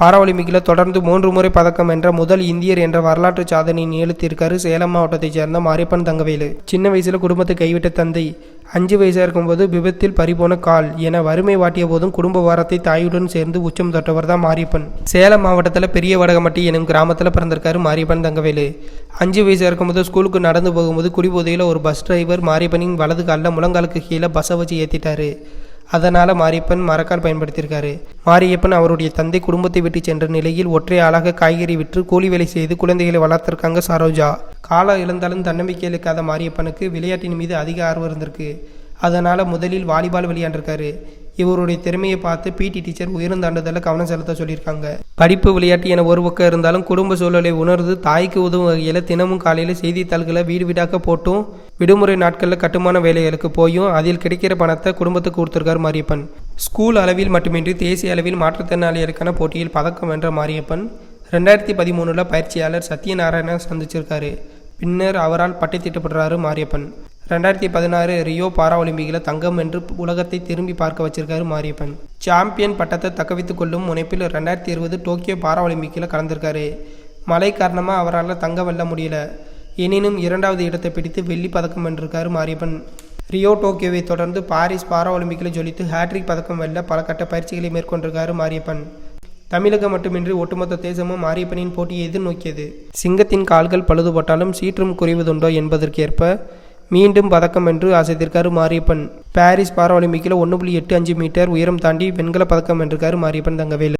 பாராஒலிம்பிக்கில் தொடர்ந்து மூன்று முறை பதக்கம் வென்ற முதல் இந்தியர் என்ற வரலாற்று சாதனையை நிகழ்த்தியிருக்காரு சேலம் மாவட்டத்தைச் சேர்ந்த மாரியப்பன் தங்கவேலு. சின்ன வயசில் குடும்பத்தை கைவிட்ட தந்தை. அஞ்சு வயசாக இருக்கும்போது விபத்தில் பறிபோன கால் என வறுமை வாட்டிய போதும் குடும்ப வாரத்தை தாயுடன் சேர்ந்து உச்சம் தொட்டவர் தான் மாரியப்பன். சேலம் மாவட்டத்தில் பெரிய வடகமட்டி எனும் கிராமத்தில் பிறந்திருக்காரு மாரியப்பன் தங்கவேலு. அஞ்சு வயசாக இருக்கும்போது ஸ்கூலுக்கு நடந்து போகும்போது குடிபோதையில் ஒரு பஸ் டிரைவர் மாரியப்பனின் வலது காலில் முழங்காலுக்கு கீழே பஸ்ஸை வச்சு ஏற்றிட்டாரு அதனால் மாரியப்பன் மரக்கால் பயன்படுத்தியிருக்காரு. மாரியப்பன் அவருடைய தந்தை குடும்பத்தை விட்டு சென்ற நிலையில் ஒற்றை ஆளாக காய்கறி விற்று கூலி வேலை செய்து குழந்தைகளை வளர்த்திருக்காங்க சரோஜா. காலம் இழந்தாலும் தன்னம்பிக்கை இழுக்காத மாரியப்பனுக்கு விளையாட்டின் மீது அதிக ஆர்வம் இருந்திருக்கு. அதனால் முதலில் வாலிபால் விளையாண்டிருக்காரு. இவருடைய திறமையை பார்த்து பிடி டீச்சர் உயர்ந்தாண்டுதலில் கவனம் செலுத்த சொல்லியிருக்காங்க. படிப்பு விளையாட்டு என ஒரு பக்கம் இருந்தாலும் குடும்ப சூழலை உணர்ந்து தாய்க்கு உதவும் வகையில் தினமும் காலையில் செய்தித்தாள்களை வீடு வீடாக போட்டும் விடுமுறை நாட்களில் கட்டுமான வேலைகளுக்கு போயும் அதில் கிடைக்கிற பணத்தை குடும்பத்துக்கு கொடுத்துருக்காரு மாரியப்பன். ஸ்கூல் அளவில் மட்டுமின்றி தேசிய அளவில் மாற்றுத்திறனாளிகளுக்கான போட்டியில் பதக்கம் வென்ற மாரியப்பன் ரெண்டாயிரத்தி பதிமூணில் பயிற்சியாளர் சத்யநாராயணன் சந்திச்சிருக்காரு. பின்னர் அவரால் பட்டை திட்டப்படுறாரு மாரியப்பன். ரெண்டாயிரத்தி பதினாறு ரியோ பாரா ஒலிம்பிக்கில் தங்கம் என்று உலகத்தை திரும்பி பார்க்க வச்சிருக்காரு மாரியப்பன். சாம்பியன் பட்டத்தை தக்கவைத்துக் கொள்ளும் முனைப்பில் ரெண்டாயிரத்தி இருபது டோக்கியோ பாரா ஒலிம்பிக்கில் கலந்திருக்காரு. மழை காரணமாக அவரால் தங்கம் வெல்ல முடியல. எனினும் இரண்டாவது இடத்தை பிடித்து வெள்ளி பதக்கம் வென்றிருக்காரு மாரியப்பன். ரியோ டோக்கியோவை தொடர்ந்து பாரிஸ் பாரா ஒலிம்பிக்கில் ஜொலித்து ஹேட்ரிக் பதக்கம் வெல்ல பல கட்ட பயிற்சிகளை மேற்கொண்டிருக்காரு மாரியப்பன். தமிழகம் மட்டுமின்றி ஒட்டுமொத்த தேசமும் மாரியப்பனின் போட்டியை எதிர்நோக்கியது. சிங்கத்தின் கால்கள் பழுதுபட்டாலும் சீற்றம் குறைவதுண்டோ என்பதற்கேற்ப மீண்டும் பதக்கம் என்று ஆசைத்திருக்காரு மாரியப்பன். பாரிஸ் பாராலிம்பிக்கில் ஒன்று புள்ளி எட்டு அஞ்சு மீட்டர் உயரம் தாண்டி வெண்கல பதக்கம் வென்றிருக்காரு மாரியப்பன் தங்கவேலு.